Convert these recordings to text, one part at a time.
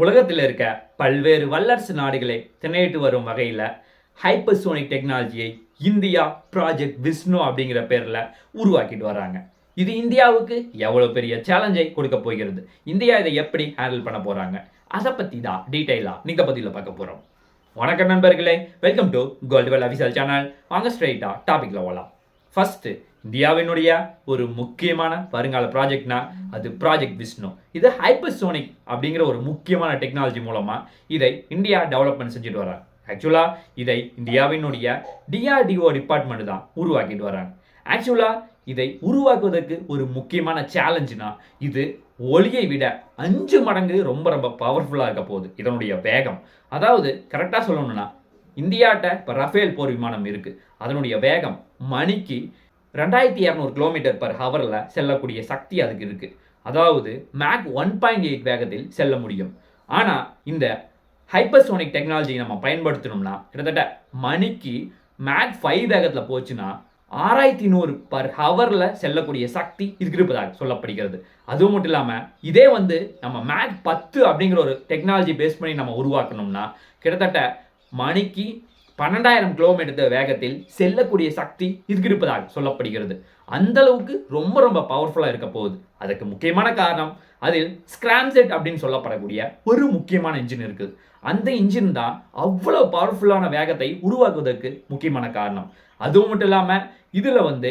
உலகத்தில் இருக்க பல்வேறு வல்லரசு நாடுகளை திணையிட்டு வரும் வகையில் ஹைப்பர்சோனிக் டெக்னாலஜியை இந்தியா ப்ராஜெக்ட் விஷ்ணு அப்படிங்கிற பேரில் உருவாக்கிட்டு வராங்க. இது இந்தியாவுக்கு எவ்வளோ பெரிய சேலஞ்சை கொடுக்க போகிறது? இந்தியா இதை எப்படி ஹேண்டில் பண்ண போகிறாங்க அதை பற்றி தான் டீட்டெயிலாக நீங்கள் பதிவில் பார்க்க போகிறோம் வணக்கம் நண்பர்களே welcome to Goldwell official channel வாங்க ஸ்ட்ரைட்டாக டாபிக்ல போகலாம் ஃபஸ்ட்டு இந்தியாவினுடைய ஒரு முக்கியமான வருங்கால ப்ராஜெக்ட்னா அது ப்ராஜெக்ட் விஷ்ணு இது ஹைப்பர்சோனிக் அப்படிங்கிற ஒரு முக்கியமான டெக்னாலஜி மூலமாக இதை இந்தியா டெவலப்மெண்ட் செஞ்சுட்டு வராங்க ஆக்சுவலாக இதை இந்தியாவினுடைய டிஆர்டிஓ டிபார்ட்மெண்ட் தான் உருவாக்கிட்டு வராங்க ஆக்சுவலாக இதை உருவாக்குவதற்கு ஒரு முக்கியமான சேலஞ்சுனா இது ஒளியை விட அஞ்சு மடங்கு ரொம்ப ரொம்ப பவர்ஃபுல்லாக இருக்க போகுது. இதனுடைய வேகம். அதாவது கரெக்டாக சொல்லணும்னா இந்தியாட்ட இப்போ ரஃபேல் போர் விமானம் இருக்குது அதனுடைய வேகம் மணிக்கு ரெண்டாயிரத்தி இரநூறு கிலோமீட்டர் பர் ஹவரில் செல்லக்கூடிய சக்தி அதுக்கு இருக்குது அதாவது மேக் ஒன் பாயிண்ட் எயிட் வேகத்தில் செல்ல முடியும். ஆனால் இந்த ஹைப்பர்சோனிக் டெக்னாலஜி நம்ம பயன்படுத்தணும்னா கிட்டத்தட்ட மணிக்கு மேக் ஃபைவ் வேகத்தில் போச்சுன்னா ஆறாயிரத்தி நூறு பர் ஹவரில் செல்லக்கூடிய சக்தி இதுக்கு இருப்பதாக சொல்லப்படுகிறது. அதுவும் மட்டும் இல்லாமல் இதே வந்து நம்ம மேக் பத்து அப்படிங்கிற ஒரு டெக்னாலஜி பேஸ் பண்ணி நம்ம உருவாக்கணும்னா கிட்டத்தட்ட மணிக்கு பன்னெண்டாயிரம் கிலோமீட்டர் வேகத்தில் செல்லக்கூடிய சக்தி இதுக்கு இருப்பதாக சொல்லப்படுகிறது. அந்த அளவுக்கு ரொம்ப ரொம்ப பவர்ஃபுல்லாக இருக்க போகுது. அதுக்கு முக்கியமான காரணம் அதில் ஸ்கிராம்செட் அப்படின்னு சொல்லப்படக்கூடிய ஒரு முக்கியமான இன்ஜின் இருக்குது. அந்த இன்ஜின் தான் அவ்வளோ பவர்ஃபுல்லான வேகத்தை உருவாக்குவதற்கு முக்கியமான காரணம். அதுவும் மட்டும் இல்லாமல் இதில் வந்து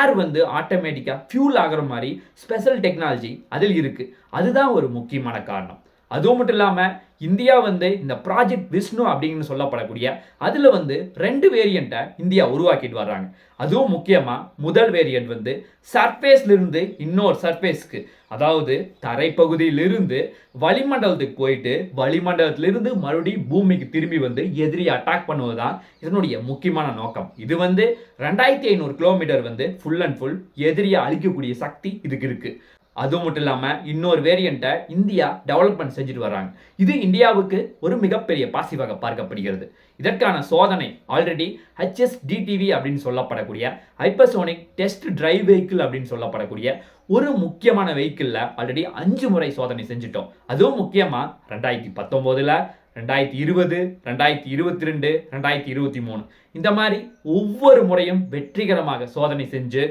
ஏர் வந்து ஆட்டோமேட்டிக்காக ஃபியூல் ஆகிற மாதிரி ஸ்பெஷல் டெக்னாலஜி அதில் இருக்குது அதுதான் ஒரு முக்கியமான காரணம். அதுவும் மட்டும் இல்லாமல் இந்தியா வந்து இந்த ப்ராஜெக்ட் விஷ்ணு அப்படின்னு சொல்லப்படக்கூடிய அதில் வந்து ரெண்டு வேரியண்ட்டை இந்தியா உருவாக்கிட்டு வர்றாங்க. அதுவும் முக்கியமாக முதல் வேரியண்ட் வந்து சர்ஃபேஸ்லேருந்து இன்னொரு சர்ஃபேஸ்க்கு அதாவது தரைப்பகுதியிலிருந்து வளிமண்டலத்துக்கு போயிட்டு வளிமண்டலத்திலிருந்து மறுபடியும் பூமிக்கு திரும்பி வந்து எதிரி அட்டாக் பண்ணுவது தான் இதனுடைய முக்கியமான நோக்கம். இது வந்து ரெண்டாயிரத்தி ஐநூறு கிலோமீட்டர் வந்து ஃபுல் அண்ட் ஃபுல் எதிரியை அழிக்கக்கூடிய சக்தி இதுக்கு இருக்குது அது மட்டும் இல்லாமல் இன்னொரு வேரியண்ட்டை இந்தியா டெவலப்மெண்ட் செஞ்சுட்டு வராங்க இது இந்தியாவுக்கு ஒரு மிகப்பெரிய பாசிவாக பார்க்கப்படுகிறது. இதற்கான சோதனை ஆல்ரெடி ஹெச்எஸ்டிடிவி அப்படின்னு சொல்லப்படக்கூடிய ஹைப்பர்சோனிக் டெஸ்ட் டிரைவ் வெஹிக்கிள் அப்படின்னு சொல்லப்படக்கூடிய ஒரு முக்கியமான வெஹிக்கிளில் ஆல்ரெடி அஞ்சு முறை சோதனை செஞ்சுட்டோம். அதுவும் முக்கியமாக ரெண்டாயிரத்தி பத்தொம்போதில் ரெண்டாயிரத்தி இருபது ரெண்டாயிரத்தி இருபத்தி ரெண்டு ரெண்டாயிரத்தி இருபத்தி மூணு. இந்த மாதிரி ஒவ்வொரு முறையும் வெற்றிகரமாக சோதனை செஞ்சு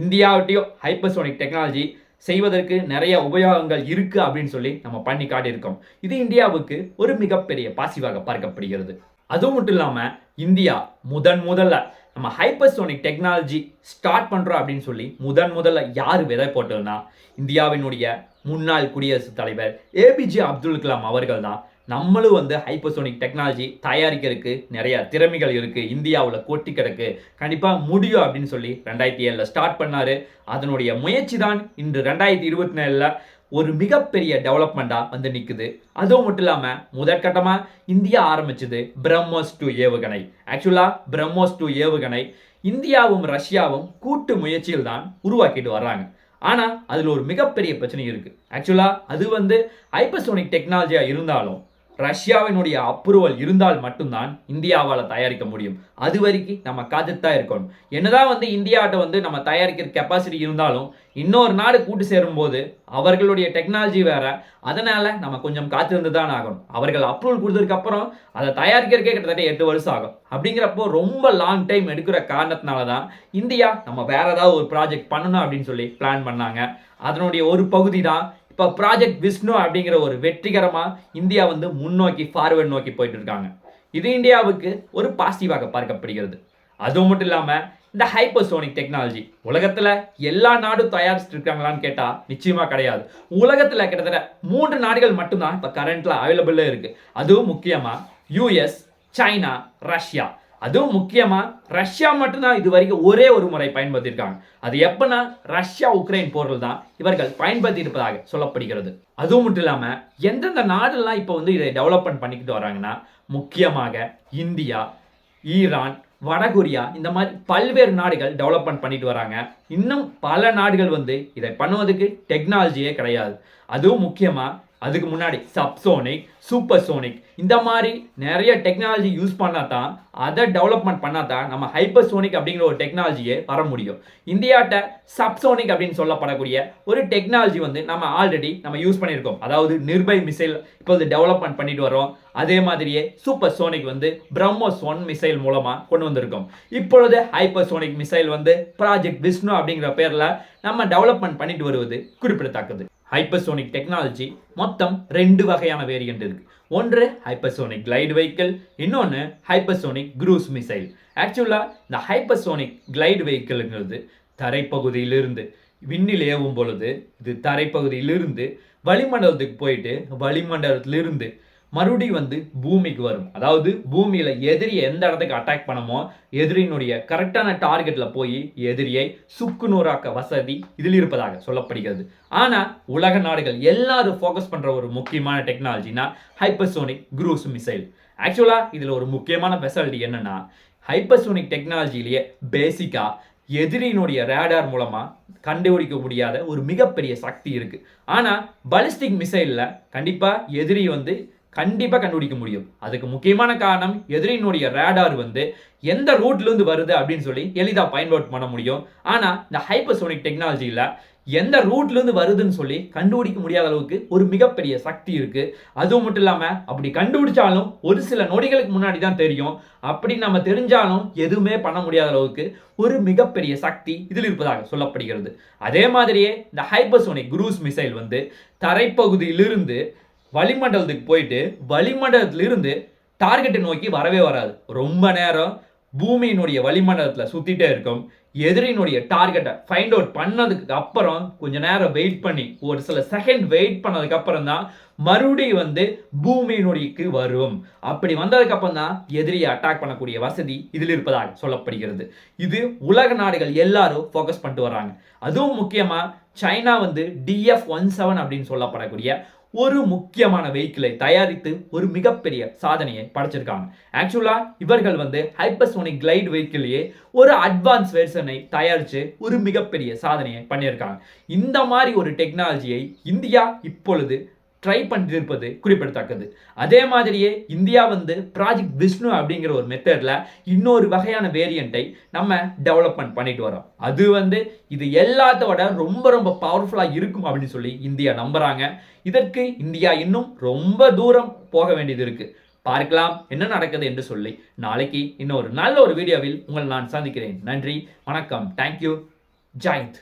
இந்தியாவிட்டையும் ஹைப்பர்சோனிக் டெக்னாலஜி செய்வதற்கு நிறைய உபயோகங்கள் இருக்கு அப்படின்னு சொல்லி நம்ம பண்ணி காட்டியிருக்கோம். இது இந்தியாவுக்கு ஒரு மிகப்பெரிய பாசிவாக பார்க்கப்படுகிறது. அதுவும் மட்டும் இல்லாமல் இந்தியா முதன் முதல்ல நம்ம ஹைப்பர்சோனிக் டெக்னாலஜி ஸ்டார்ட் பண்ணுறோம் அப்படின்னு சொல்லி முதன் முதல்ல யார் விதை போட்டதுன்னா இந்தியாவினுடைய முன்னாள் குடியரசுத் தலைவர் ஏபிஜே அப்துல் கலாம் அவர்கள் தான். நம்மளும் வந்து ஹைப்பர்சோனிக் டெக்னாலஜி தயாரிக்கிறதுக்கு நிறைய திறமைகள் இருக்குது இந்தியாவில் கொட்டி கிடக்கு. கண்டிப்பாக முடியும் அப்படின்னு சொல்லி ரெண்டாயிரத்தி ஏழில் ஸ்டார்ட் பண்ணார். அதனுடைய முயற்சி தான் இன்று ரெண்டாயிரத்தி இருபத்தி நாலில் ஒரு மிகப்பெரிய டெவலப்மெண்ட்டாக வந்து நிற்குது அதுவும் மட்டும் இல்லாமல் முதற்கட்டமாக இந்தியா ஆரம்பிச்சது பிரம்மோஸ் டூ ஏவுகணை. ஆக்சுவலாக பிரம்மோஸ் டூ ஏவுகணை இந்தியாவும் ரஷ்யாவும் கூட்டு முயற்சியில் தான் உருவாக்கிட்டு வர்றாங்க. ஆனால் அதில் ஒரு மிகப்பெரிய பிரச்சனை இருக்குது ஆக்சுவலாக அது வந்து ஹைப்பர்சோனிக் டெக்னாலஜியாக இருந்தாலும் ரஷ்யாவினுடைய அப்ரூவல் இருந்தால் மட்டும்தான் இந்தியாவால் தயாரிக்க முடியும். அது வரைக்கும் நம்ம காத்துட்டு இருக்கணும். என்னதான் வந்து இந்தியாட்ட வந்து நம்ம தயாரிக்கிற கெப்பாசிட்டி இருந்தாலும் இன்னொரு நாடு கூட்டு சேரும்போது அவர்களுடைய டெக்னாலஜி வேற. அதனால நம்ம கொஞ்சம் காத்திருந்து தான் ஆகணும். அவர்கள் அப்ரூவல் கொடுத்ததுக்கு அப்புறம் அதை தயாரிக்கிறதுக்கே கிட்டத்தட்ட எட்டு வருஷம் ஆகும். அப்படிங்கிறப்போ ரொம்ப லாங் டைம் எடுக்கிற காரணத்தினால தான் இந்தியா நம்ம வேற ஏதாவது ஒரு ப்ராஜெக்ட் பண்ணணும் அப்படின்னு சொல்லி பிளான் பண்ணாங்க. அதனுடைய ஒரு பகுதி தான் இப்போ ப்ராஜெக்ட் விஷ்ணு அப்படிங்கிற ஒரு வெற்றிகரமாக இந்தியா வந்து முன்னோக்கி ஃபார்வர்ட் நோக்கி போயிட்டு இருக்காங்க இது இந்தியாவுக்கு ஒரு பாசிட்டிவாக பார்க்கப்படுகிறது. அதுவும் மட்டும் இல்லாமல் இந்த ஹைப்பர்சோனிக் டெக்னாலஜி உலகத்தில் எல்லா நாடும் தயாரிச்சுட்டு இருக்காங்களான்னு கேட்டால் நிச்சயமாக கிடையாது. உலகத்தில் கிட்டத்தட்ட மூன்று நாடுகள் மட்டும்தான் இப்போ கரண்ட்டில் அவைலபிளாக இருக்குது அதுவும் முக்கியமாக யூஎஸ் சைனா ரஷ்யா அதுவும் முக்கியமாக ரஷ்யா மட்டும்தான் இது வரைக்கும் ஒரே ஒரு முறை பயன்படுத்தியிருக்காங்க. அது எப்பனா ரஷ்யா உக்ரைன் போர்கள் தான் இவர்கள் பயன்படுத்தி இருப்பதாக சொல்லப்படுகிறது. அதுவும் மட்டும் இல்லாமல் எந்தெந்த நாடெல்லாம் இப்போ வந்து இதை டெவலப்மெண்ட் பண்ணிக்கிட்டு வராங்கன்னா முக்கியமாக இந்தியா ஈரான் வடகொரியா இந்த மாதிரி பல்வேறு நாடுகள் டெவலப்மெண்ட் பண்ணிட்டு வராங்க. இன்னும் பல நாடுகள் வந்து இதை பண்ணுவதற்கு டெக்னாலஜியே கிடையாது. அதுவும் முக்கியமாக அதுக்கு முன்னாடி சப்சோனிக் சூப்பர் சோனிக் இந்த மாதிரி நிறைய டெக்னாலஜி யூஸ் பண்ணால் தான் அதை டெவலப்மெண்ட் பண்ணால் தான் நம்ம ஹைப்பர் சோனிக் அப்படிங்கிற ஒரு டெக்னாலஜியே வர முடியும். இந்தியாட்ட சப்சோனிக் அப்படின்னு சொல்லப்படக்கூடிய ஒரு டெக்னாலஜி வந்து நம்ம ஆல்ரெடி நம்ம யூஸ் பண்ணியிருக்கோம். அதாவது நிர்பய் மிசைல் இப்போது டெவலப்மெண்ட் பண்ணிட்டு வரோம் அதே மாதிரியே சூப்பர் சோனிக் வந்து பிரம்மோஸ் ஒன் மிசைல் மூலமாக கொண்டு வந்திருக்கோம். இப்பொழுது ஹைப்பர் சோனிக் மிசைல் வந்து ப்ராஜெக்ட் விஷ்ணு அப்படிங்கிற பேரில் நம்ம டெவலப்மெண்ட் பண்ணிட்டு வருவது குறிப்பிடத்தக்கது. ஹைப்பர்சோனிக் டெக்னாலஜி மொத்தம் ரெண்டு வகையான வேரியண்ட் இருக்கு. ஒன்று ஹைப்பர்சோனிக் கிளைடு வெஹிக்கிள் இன்னொன்று ஹைப்பர்சோனிக் க்ரூஸ் மிசைல் ஆக்சுவலாக இந்த ஹைப்பர்சோனிக் கிளைடு வெஹிக்கிள்ங்கிறது தரைப்பகுதியிலிருந்து விண்ணில் ஏவும் பொழுது இது தரைப்பகுதியிலிருந்து வளிமண்டலத்துக்கு போயிட்டு வளிமண்டலத்திலிருந்து மறுபடியும் வந்து பூமிக்கு வரும். அதாவது பூமியில் எதிரியை எந்த இடத்துக்கு அட்டாக் பண்ணமோ எதிரியினுடைய கரெக்டான டார்கெட்டில் போய் எதிரியை சுக்குநூறாக்க வசதி இதில் இருப்பதாக சொல்லப்படுகிறது. ஆனால் உலக நாடுகள் எல்லாரும் ஃபோக்கஸ் பண்ணுற ஒரு முக்கியமான டெக்னாலஜினா ஹைப்பர்சோனிக் குரூஸ் மிசைல் ஆக்சுவலாக இதில் ஒரு முக்கியமான ஃபெசிலிட்டி என்னன்னா ஹைப்பர்சோனிக் டெக்னாலஜிலேயே பேசிக்காக எதிரியினுடைய ரேடார் மூலமாக கண்டுபிடிக்க முடியாத ஒரு மிகப்பெரிய சக்தி இருக்குது ஆனால் பலிஸ்டிக் மிசைலில் கண்டிப்பாக எதிரி வந்து கண்டிப்பாக கண்டுபிடிக்க முடியும். அதுக்கு முக்கியமான காரணம் எதிரியினுடைய ரேடார் வந்து எந்த ரூட்லேருந்து வருது அப்படின்னு சொல்லி எளிதாக பயன்பாடு பண்ண முடியும். ஆனால் இந்த ஹைப்பர்சோனிக் டெக்னாலஜியில் எந்த ரூட்லேருந்து வருதுன்னு சொல்லி கண்டுபிடிக்க முடியாத அளவுக்கு ஒரு மிகப்பெரிய சக்தி இருக்குது அதுவும் மட்டும் இல்லாமல் அப்படி கண்டுபிடிச்சாலும் ஒரு சில நொடிகளுக்கு முன்னாடி தான் தெரியும். அப்படி நம்ம தெரிஞ்சாலும் எதுவுமே பண்ண முடியாத அளவுக்கு ஒரு மிகப்பெரிய சக்தி இதில் இருப்பதாக சொல்லப்படுகிறது. அதே மாதிரியே இந்த ஹைப்பர்சோனிக் குரூஸ் மிசைல் வந்து தரைப்பகுதியிலிருந்து வளிமண்டலத்துக்கு போயிட்டு வளிமண்டலத்திலிருந்து டார்கெட்டை நோக்கி வரவே வராது. ரொம்ப நேரம் பூமியினுடைய வளிமண்டலத்தில் சுற்றிட்டே இருக்கும். எதிரினுடைய டார்கெட்டை ஃபைண்ட் அவுட் பண்ணதுக்கு அப்புறம் கொஞ்ச நேரம் வெயிட் பண்ணி ஒரு சில செகண்ட் வெயிட் பண்ணதுக்கு அப்புறம் தான் மறுபடியும் வந்து பூமியினுடையக்கு வரும். அப்படி வந்ததுக்கு அப்புறம் தான் எதிரியை அட்டாக் பண்ணக்கூடிய வசதி இதில் இருப்பதாக சொல்லப்படுகிறது. இது உலக நாடுகள் எல்லாரும் ஃபோக்கஸ் பண்ணிட்டு வராங்க அதுவும் முக்கியமாக சைனா வந்து டிஎஃப் ஒன் செவன் அப்படின்னு சொல்லப்படக்கூடிய ஒரு முக்கியமான வெஹிக்கிளை தயாரித்து ஒரு மிகப்பெரிய சாதனையை படைச்சிருக்காங்க. ஆக்சுவலாக இவர்கள் வந்து ஹைப்பர்சோனிக் கிளைட் வெஹிக்கிளையே ஒரு அட்வான்ஸ் வெர்ஷனை தயாரித்து ஒரு மிகப்பெரிய சாதனையை பண்ணியிருக்காங்க. இந்த மாதிரி ஒரு டெக்னாலஜியை இந்தியா இப்பொழுது ட்ரை பண்ணிருப்பது குறிப்பிடத்தக்கது. அதே மாதிரியே இந்தியா வந்து ப்ராஜெக்ட் விஷ்ணு அப்படிங்கிற ஒரு மெத்தடில் இன்னொரு வகையான வேரியண்ட்டை நம்ம டெவலப்மெண்ட் பண்ணிட்டு வரோம் அது வந்து இது எல்லாத்தோட ரொம்ப ரொம்ப பவர்ஃபுல்லாக இருக்கும் அப்படின்னு சொல்லி இந்தியா நம்புகிறாங்க இதற்கு இந்தியா இன்னும் ரொம்ப தூரம் போக வேண்டியது இருக்குது பார்க்கலாம் என்ன நடக்குது என்று சொல்லி நாளைக்கு இன்னொரு நல்ல ஒரு வீடியோவில் உங்களை நான் சந்திக்கிறேன். நன்றி வணக்கம். தேங்க்யூ ஜாயந்த்